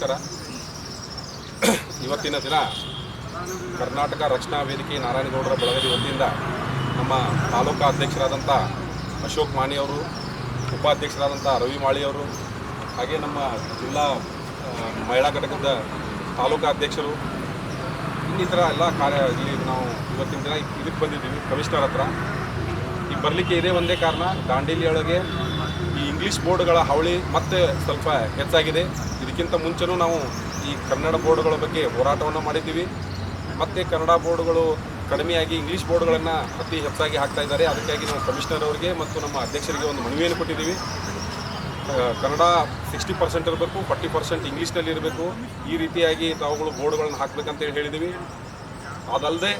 ನಮಸ್ಕಾರ. ಇವತ್ತಿನ ದಿನ ಕರ್ನಾಟಕ ರಕ್ಷಣಾ ವೇದಿಕೆ ನಾರಾಯಣಗೌಡರ ಬಳಗದ ವತಿಯಿಂದ ನಮ್ಮ ತಾಲೂಕಾ ಅಧ್ಯಕ್ಷರಾದಂಥ ಅಶೋಕ್ ಮಾಣಿಯವರು ಉಪಾಧ್ಯಕ್ಷರಾದಂಥ ರವಿ ಮಾಳಿಯವರು ಹಾಗೆ ನಮ್ಮ ಜಿಲ್ಲಾ ಮಹಿಳಾ ಘಟಕದ ತಾಲೂಕಾ ಅಧ್ಯಕ್ಷರು, ಇನ್ನಿತರ ಎಲ್ಲ ಕಾರ್ಯ ಇಲ್ಲಿ ನಾವು ಇವತ್ತಿನ ದಿನ ಇದಕ್ಕೆ ಬಂದಿದ್ದೀವಿ. ಕಮಿಷನರ್ ಹತ್ರ. ಈಗ ಬರಲಿಕ್ಕೆ ಇದೇ ಒಂದೇ ಕಾರಣ, ದಾಂಡೇಲಿಯೊಳಗೆ ಇಂಗ್ಲೀಷ್ ಬೋರ್ಡ್ಗಳ ಹಾವಳಿ ಮತ್ತೆ ಸ್ವಲ್ಪ ಹೆಚ್ಚಾಗಿದೆ. ಇದಕ್ಕಿಂತ ಮುಂಚೆನೂ ನಾವು ಈ ಕನ್ನಡ ಬೋರ್ಡ್ಗಳ ಬಗ್ಗೆ ಹೋರಾಟವನ್ನು ಮಾಡಿದ್ದೀವಿ. ಮತ್ತೆ ಕನ್ನಡ ಬೋರ್ಡ್ಗಳು ಕಡಿಮೆಯಾಗಿ ಇಂಗ್ಲೀಷ್ ಬೋರ್ಡ್ಗಳನ್ನು ಅತಿ ಹೆಚ್ಚಾಗಿ ಹಾಕ್ತಾ ಇದ್ದಾರೆ. ಅದಕ್ಕಾಗಿ ನಾವು ಕಮಿಷನರ್ ಅವರಿಗೆ ಮತ್ತು ನಮ್ಮ ಅಧ್ಯಕ್ಷರಿಗೆ ಒಂದು ಮನವಿಯನ್ನು ಕೊಟ್ಟಿದ್ದೀವಿ. ಕನ್ನಡ ಸಿಕ್ಸ್ಟಿ ಪರ್ಸೆಂಟ್ ಇರಬೇಕು ಫಾರ್ಟಿ ಪರ್ಸೆಂಟ್ ಇಂಗ್ಲೀಷ್ನಲ್ಲಿ ಇರಬೇಕು. ಈ ರೀತಿಯಾಗಿ ತಾವುಗಳು ಬೋರ್ಡ್ಗಳನ್ನು ಹಾಕಬೇಕಂತೇಳಿ ಹೇಳಿದ್ದೀವಿ. ಅದಲ್ಲದೆ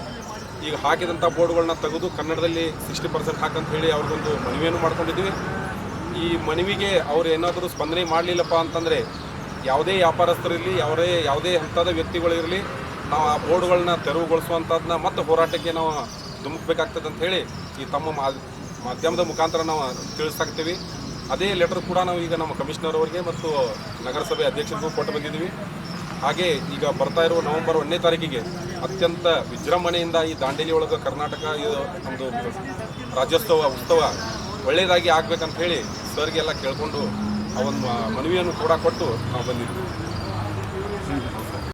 ಈಗ ಹಾಕಿದಂಥ ಬೋರ್ಡ್ಗಳನ್ನ ತೆಗೆದು ಕನ್ನಡದಲ್ಲಿ ಸಿಕ್ಸ್ಟಿ ಪರ್ಸೆಂಟ್ ಹಾಕಂತ ಹೇಳಿ ಅವ್ರಿಗೊಂದು ಮನವಿಯನ್ನು ಮಾಡ್ಕೊಂಡಿದ್ದೀವಿ. ಈ ಮನವಿಗೆ ಅವ್ರು ಏನಾದರೂ ಸ್ಪಂದನೆ ಮಾಡಲಿಲ್ಲಪ್ಪ ಅಂತಂದರೆ ಯಾವುದೇ ವ್ಯಾಪಾರಸ್ಥರಿರಲಿ, ಅವರೇ ಯಾವುದೇ ಹಂತದ ವ್ಯಕ್ತಿಗಳಿರಲಿ, ನಾವು ಆ ಬೋರ್ಡ್ಗಳನ್ನ ತೆರವುಗೊಳಿಸುವಂಥದ್ದನ್ನ ಮತ್ತು ಹೋರಾಟಕ್ಕೆ ನಾವು ಧುಮುಕಬೇಕಾಗ್ತದೆ ಅಂತ ಹೇಳಿ ಈ ತಮ್ಮ ಮಾಧ್ಯಮದ ಮುಖಾಂತರ ನಾವು ತಿಳಿಸಾಕ್ತೀವಿ ಅದೇ ಲೆಟರ್ ಕೂಡ ನಾವು ಈಗ ನಮ್ಮ ಕಮಿಷನರ್ ಅವರಿಗೆ ಮತ್ತು ನಗರಸಭೆ ಅಧ್ಯಕ್ಷರಿಗೂ ಕೊಟ್ಟು ಬಂದಿದ್ದೀವಿ. ಹಾಗೆ ಈಗ ಬರ್ತಾ ಇರುವ ನವೆಂಬರ್ ಒಂದನೇ ತಾರೀಕಿಗೆ ಅತ್ಯಂತ ವಿಜೃಂಭಣೆಯಿಂದ ಈ ದಾಂಡೇಲಿ ಒಳಗೆ ಕರ್ನಾಟಕ, ಇದು ನಮ್ಮದು ರಾಜ್ಯೋತ್ಸವ, ಉತ್ಸವ ಒಳ್ಳೆಯದಾಗಿ ಆಗ್ಬೇಕಂತ ಹೇಳಿ ಸರ್ಗೆಲ್ಲ ಕೇಳಿಕೊಂಡು ಆ ಒಂದು ಮನವಿಯನ್ನು ಕೂಡ ಕೊಟ್ಟು ನಾವು ಬಂದಿದ್ದೀವಿ